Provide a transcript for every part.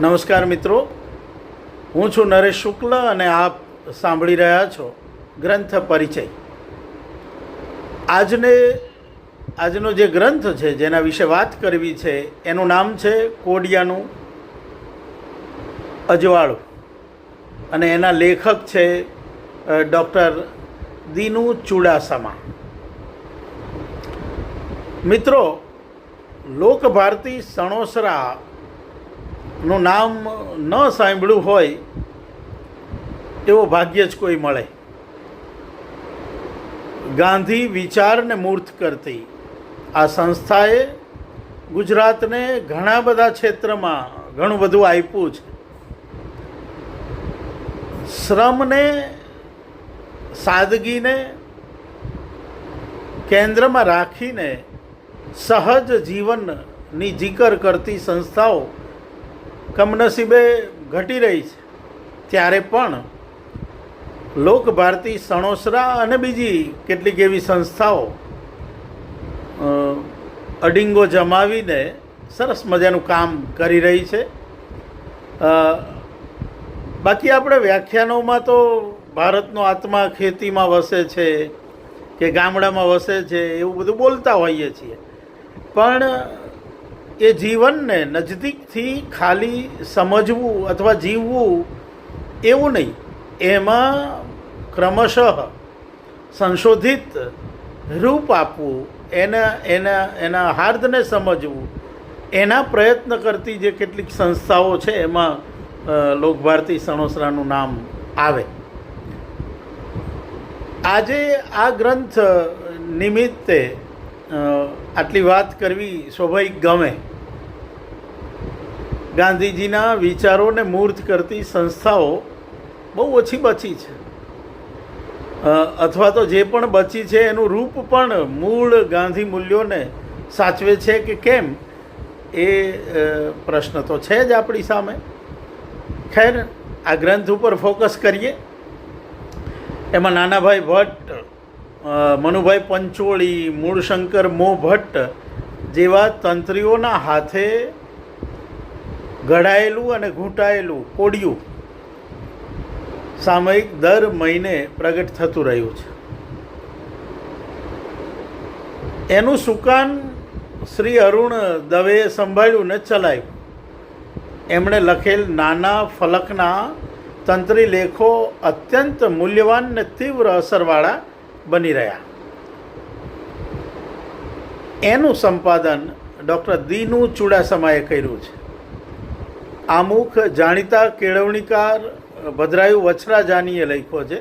નમસ્કાર મિત્રો. હું છું નરેશ શુક્લ અને આપ સાંભળી રહ્યા છો ગ્રંથ પરિચય. આજને, આજનો જે ગ્રંથ છે, જેના વિશે વાત કરવી છે, એનું નામ છે કોડિયાનું અજવાળું. અને એના લેખક છે ડૉક્ટર દીનુ ચુડાસમા. મિત્રો, લોકભારતી સણોસરા નું નામ ન સાંભળ્યું હોય, એવો ભાગ્ય જ કોઈ મળે. ગાંધી વિચારને મૂર્ત કરતી. આ સંસ્થાએ ગુજરાતને ઘણા બધા ક્ષેત્રમાં ઘણું બધું આપ્યું છે. શ્રમને, સાદગીને, કેન્દ્રમાં રાખીને સહજ જીવનની જીકર કરતી સંસ્થાઓ કમનસીબે ઘટી રહી છે. ત્યારે પણ લોકભારતી સણોસરા અને બીજી કેટલીક એવી સંસ્થાઓ અડિંગો જમાવીને સરસ મજાનું કામ કરી રહી છે. બાકી આપણે વ્યાખ્યાનોમાં તો ભારતનો આત્મા ખેતીમાં વસે છે કે ગામડામાં વસે છે એવું બધું બોલતા હોઈએ છીએ. પણ એ જીવનને નજદીકથી ખાલી સમજવું અથવા જીવવું એવું નહીં. એમાં ક્રમશઃ સંશોધિત રૂપ આપવું, એના એના એના હાર્દને સમજવું, એના પ્રયત્ન કરતી જે કેટલીક સંસ્થાઓ છે, એમાં લોકભારતી સણોસરાનું નામ આવે. આજે આ ગ્રંથ નિમિત્તે આટલી વાત કરવી સ્વાભાવિક ગમે. ગાંધીજીના વિચારોને મૂર્ત કરતી સંસ્થાઓ બહુ ઓછી બચી છે. અથવા તો જે પણ બચી છે એનું રૂપ પણ મૂળ ગાંધી મૂલ્યોને સાચવે છે કે કેમ? એ પ્રશ્ન તો છે જ આપણી સામે. ખેર, આ ગ્રંથ ઉપર ફોકસ કરીએ. એમાં નાનાભાઈ ભટ્ટ મનુભાઈ પંચોળી, મૂળશંકર મો ભટ્ટ જેવા તંત્રીઓના હાથે ઘડાયેલું અને ઘૂંટાયેલું કોડિયું સામયિક દર મહિને પ્રગટ થતું રહ્યું છે. એનું સુકાન શ્રી અરુણ દવેએ સંભાળ્યું ને ચલાવ્યું એમણે લખેલ નાના ફલકના તંત્રી લેખો અત્યંત મૂલ્યવાન ને તીવ્ર અસરવાળા બની રહ્યા. એનું સંપાદન ડૉક્ટર દીનુ ચુડાસમાએ કર્યું છે. આમુખ જાણીતા કેળવણીકાર ભદ્રાયુ વછરાજાનીએ લખ્યો છે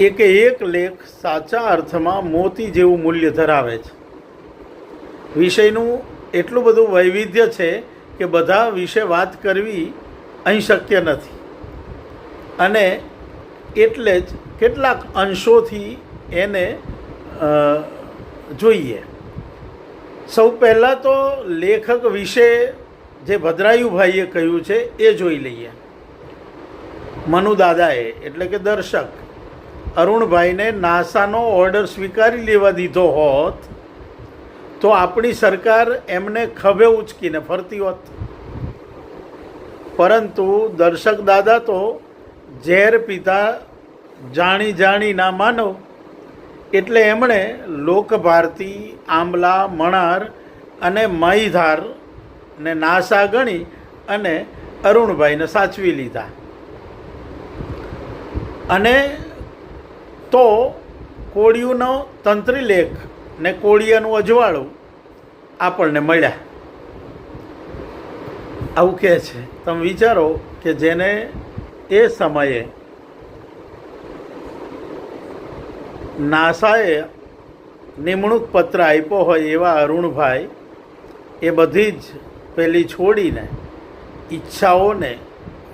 એક એક લેખ સાચા અર્થમાં મોતી જેવું મૂલ્ય ધરાવે છે. વિષયનું એટલું બધું વૈવિધ્ય છે કે બધા વિશે વાત કરવી અહીં શક્ય નથી. અને એટલે જ કેટલાક અંશોથી એને જોઈએ. સૌ પહેલાં તો લેખક વિશે જે ભદ્રાયુભાઈએ કહ્યું છે, એ જોઈ લઈએ. મનુ દાદાએ, એટલે કે દર્શક, અરુણભાઈને નાસાનો ઓર્ડર સ્વીકારી લેવા દીધો હોત, તો આપણી સરકાર એમને ખભે ઉચકીને ફરતી હોત. પરંતુ દર્શક દાદા તો ઝેર પીતા જાણી જાણી ના માનવ એટલે એમણે લોકભારતી, આંબલા, મણાર અને મહીધાર ને નાસા ગણી અને અરુણભાઈને સાચવી લીધા. અને તો કોળિયુંનો તંત્રી લેખ ને કોળિયાનું અજવાળું આપણને મળ્યા. આવું કહે છે. તમે વિચારો કે જેને એ સમયે નાસાએ નિમણૂક પત્ર આપ્યો હોય એવા અરુણભાઈ, એ બધી જ પેલી છોડીને, ઈચ્છાઓને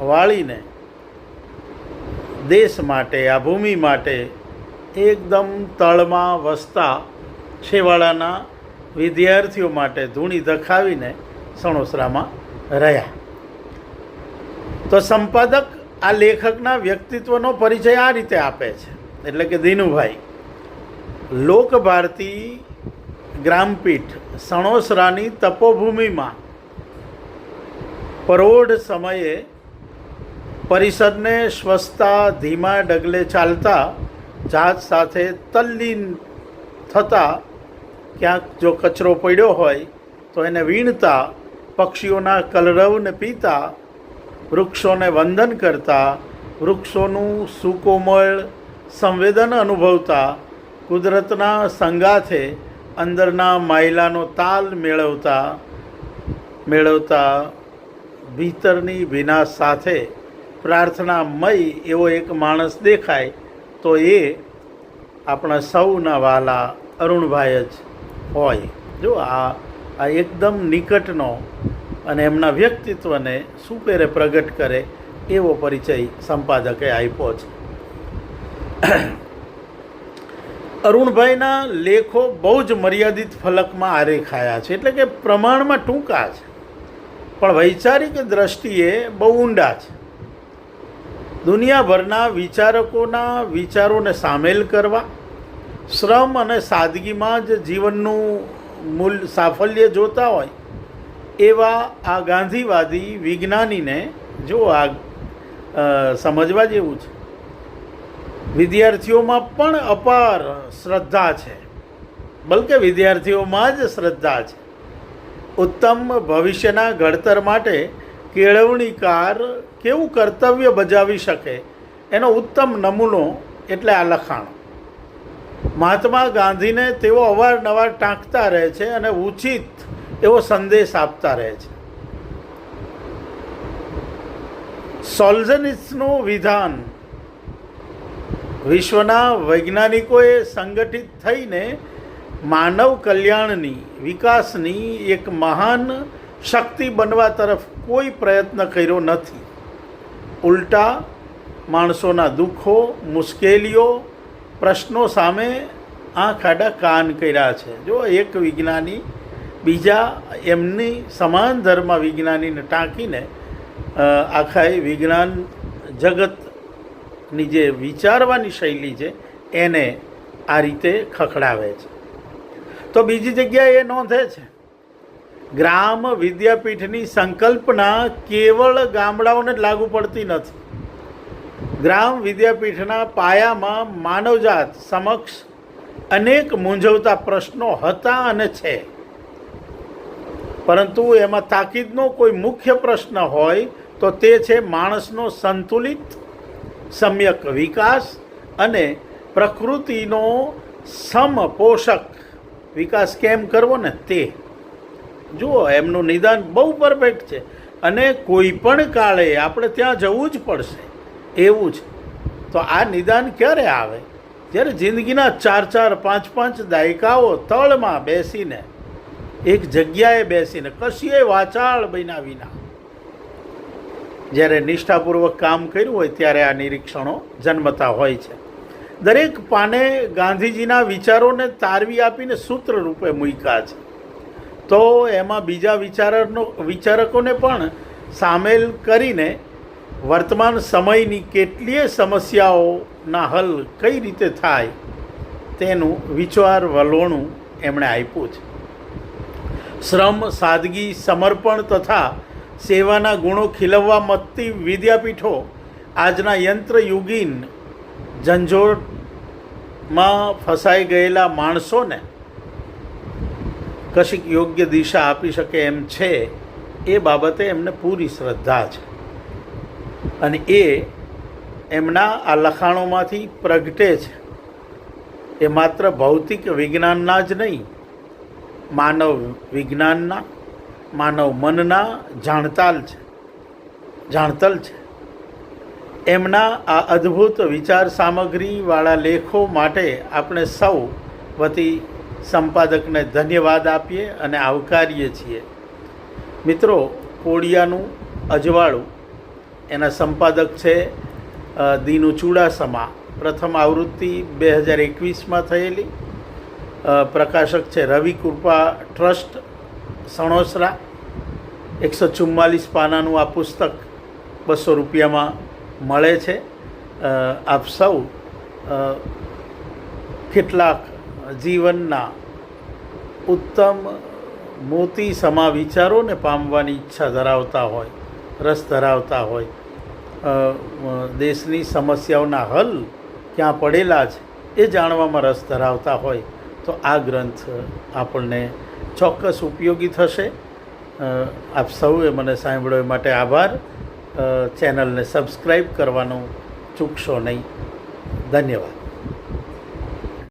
વાળીને, દેશ માટે, આ ભૂમિ માટે એકદમ તળમાં વસતા છેવાડાના વિદ્યાર્થીઓ માટે ધૂણી દખાવીને સણોસરામાં રહ્યા. તો સંપાદક આ લેખકના વ્યક્તિત્વનો પરિચય આ રીતે આપે છે. એટલે કે દિનુભાઈ, લોકભારતી ગ્રામપીઠ સણોસરાની તપોભૂમિમાં પરોઢ સમયે પરિસરને સ્વસ્થતા ધીમા ડગલે ચાલતા જહાજ સાથે તલ્લીન થતાં ક્યાંક જો કચરો પડ્યો હોય તો એને વીણતા, પક્ષીઓના કલરવને પીતા, વૃક્ષોને વંદન કરતા, વૃક્ષોનું સુકોમળ સંવેદન અનુભવતા, કુદરતના સંગાથે અંદરના માયલાનો તાલ મેળવતા મેળવતા ભીતરની વિના સાથે પ્રાર્થનામય એવો એક માણસ દેખાય, તો એ આપણા સૌના વાલા અરુણભાઈ જ હોય. જો આ આ એકદમ નિકટનો અને એમના વ્યક્તિત્વને સુપેરે પ્રગટ કરે એવો પરિચય સંપાદકે આપ્યો છે. અરુણભાઈના લેખો બહુ જ મર્યાદિત ફલકમાં આરેખાયા છે, એટલે કે પ્રમાણમાં ટૂંકા છે. પણ વૈચારિક દ્રષ્ટિએ બહુ ઊંડા છે. દુનિયાભરના વિચારકોના વિચારોને સામેલ કરવા, શ્રમ અને સાદગીમાં જ જીવનનું મૂલ સાફલ્ય જોતા હોય, એવા આ ગાંધીવાદી વિજ્ઞાનીને જો આ સમજવા જેવું છે. વિદ્યાર્થીઓમાં પણ અપાર શ્રદ્ધા છે. બલકે વિદ્યાર્થીઓમાં જ શ્રદ્ધા છે. ઉત્તમ ભવિષ્યના ઘડતર માટે કેળવણીકાર કેવું કર્તવ્ય બજાવી શકે? એનો ઉત્તમ નમૂનો એટલે આ લખાણ. મહાત્મા ગાંધીને તેઓ અવારનવાર ટાંકતા રહે છે અને ઉચિત એવો સંદેશ આપતા રહે છે. સોલ્ઝનિસનું વિધાન. વિશ્વના વૈજ્ઞાનિકોએ સંગઠિત થઈને માનવ કલ્યાણની, વિકાસની એક મહાન શક્તિ બનવા તરફ કોઈ પ્રયત્ન કર્યો નથી. ઉલટા, માણસોના દુઃખો, મુશ્કેલીઓ, પ્રશ્નો સામે આંખ આડા કાન કર્યા છે. જો એક વિજ્ઞાની બીજા એમની સમાન ધર્મ વિજ્ઞાનીને ટાંકીને આખા એ વિજ્ઞાન જગતની જે વિચારવાની શૈલી છે, એને આ રીતે ખખડાવે છે. તો બીજી જગ્યાએ એ નોંધે છે. ગ્રામ વિદ્યાપીઠની સંકલ્પના કેવળ ગામડાઓને જ લાગુ પડતી નથી. ગ્રામ વિદ્યાપીઠના પાયામાં માનવજાત સમક્ષ અનેક મૂંઝવતા પ્રશ્નો હતા અને છે. પરંતુ એમાં તાકીદનો કોઈ મુખ્ય પ્રશ્ન હોય તો તે છે માણસનો સંતુલિત, સમ્યક વિકાસ અને પ્રકૃતિનો સમપોષક વિકાસ કેમ કરવો ને તે. જુઓ, એમનું નિદાન બહુ પરફેક્ટ છે. અને કોઈ પણ કાળે આપણે ત્યાં જવું જ પડશે. એવું છે. તો આ નિદાન ક્યારે આવે? જ્યારે જિંદગીના ચાર ચાર, પાંચ પાંચ દાયકાઓ તળમાં બેસીને, એક જગ્યાએ બેસીને કશીએ વાચાળ બન્યા વિના, જ્યારે નિષ્ઠાપૂર્વક કામ કર્યું હોય ત્યારે આ નિરીક્ષણો જન્મતા હોય છે. દરેક પાને ગાંધીજીના વિચારોને તારવી આપીને સૂત્ર રૂપે મૂક્યા છે. તો એમાં બીજા વિચારનો, વિચારકોને પણ સામેલ કરીને વર્તમાન સમયની કેટલીય સમસ્યાઓના હલ કઈ રીતે થાય તેનું વિચાર વલોણું એમણે આપ્યું છે. શ્રમ, સાદગી, સમર્પણ તથા સેવાના ગુણો ખીલવવા મતતી વિદ્યાપીઠો આજના યંત્રયુગીન ઝંઝોટમાં ફસાઈ ગયેલા માણસોને કશીક યોગ્ય દિશા આપી શકે એમ છે, એ બાબતે એમને પૂરી શ્રદ્ધા છે. અને એ એમના આ લખાણોમાંથી પ્રગટે છે. એ માત્ર ભૌતિક વિજ્ઞાનના જ નહીં, માનવ વિજ્ઞાનના, માનવ મનના જાણતાલ છે, જાણતલ છે. એમના આ અદ્ભુત વિચાર સામગ્રીવાળા લેખો માટે આપણે સૌ વતી સંપાદકને ધન્યવાદ આપીએ અને આવકારીએ છીએ. મિત્રો કોડિયાનું અજવાળું, એના સંપાદક છે દીનુ ચુડાસમા. પ્રથમ આવૃત્તિ બે હજાર એકવીસમાં થયેલી. પ્રકાશક છે રવિ કૃપા ટ્રસ્ટ, સણોસરા. એકસો ચુમ્માલીસ પાનાનું આ પુસ્તક બસો રૂપિયામાં મળે છે. આપ સૌ કેટલાક જીવનના ઉત્તમ મોતી સમા વિચારોને પામવાની ઈચ્છા ધરાવતા હોય, રસ ધરાવતા હોય દેશની સમસ્યાઓના હલ ક્યાં પડેલા છે એ જાણવામાં રસ ધરાવતા હોય, તો આ ગ્રંથ આપણને ચોક્કસ ઉપયોગી થશે. આપ સૌએ મને સાંભળ્યો એ માટે આભાર. ચેનલને સબસ્ક્રાઈબ કરવાનું ચૂકશો નહીં. ધન્યવાદ.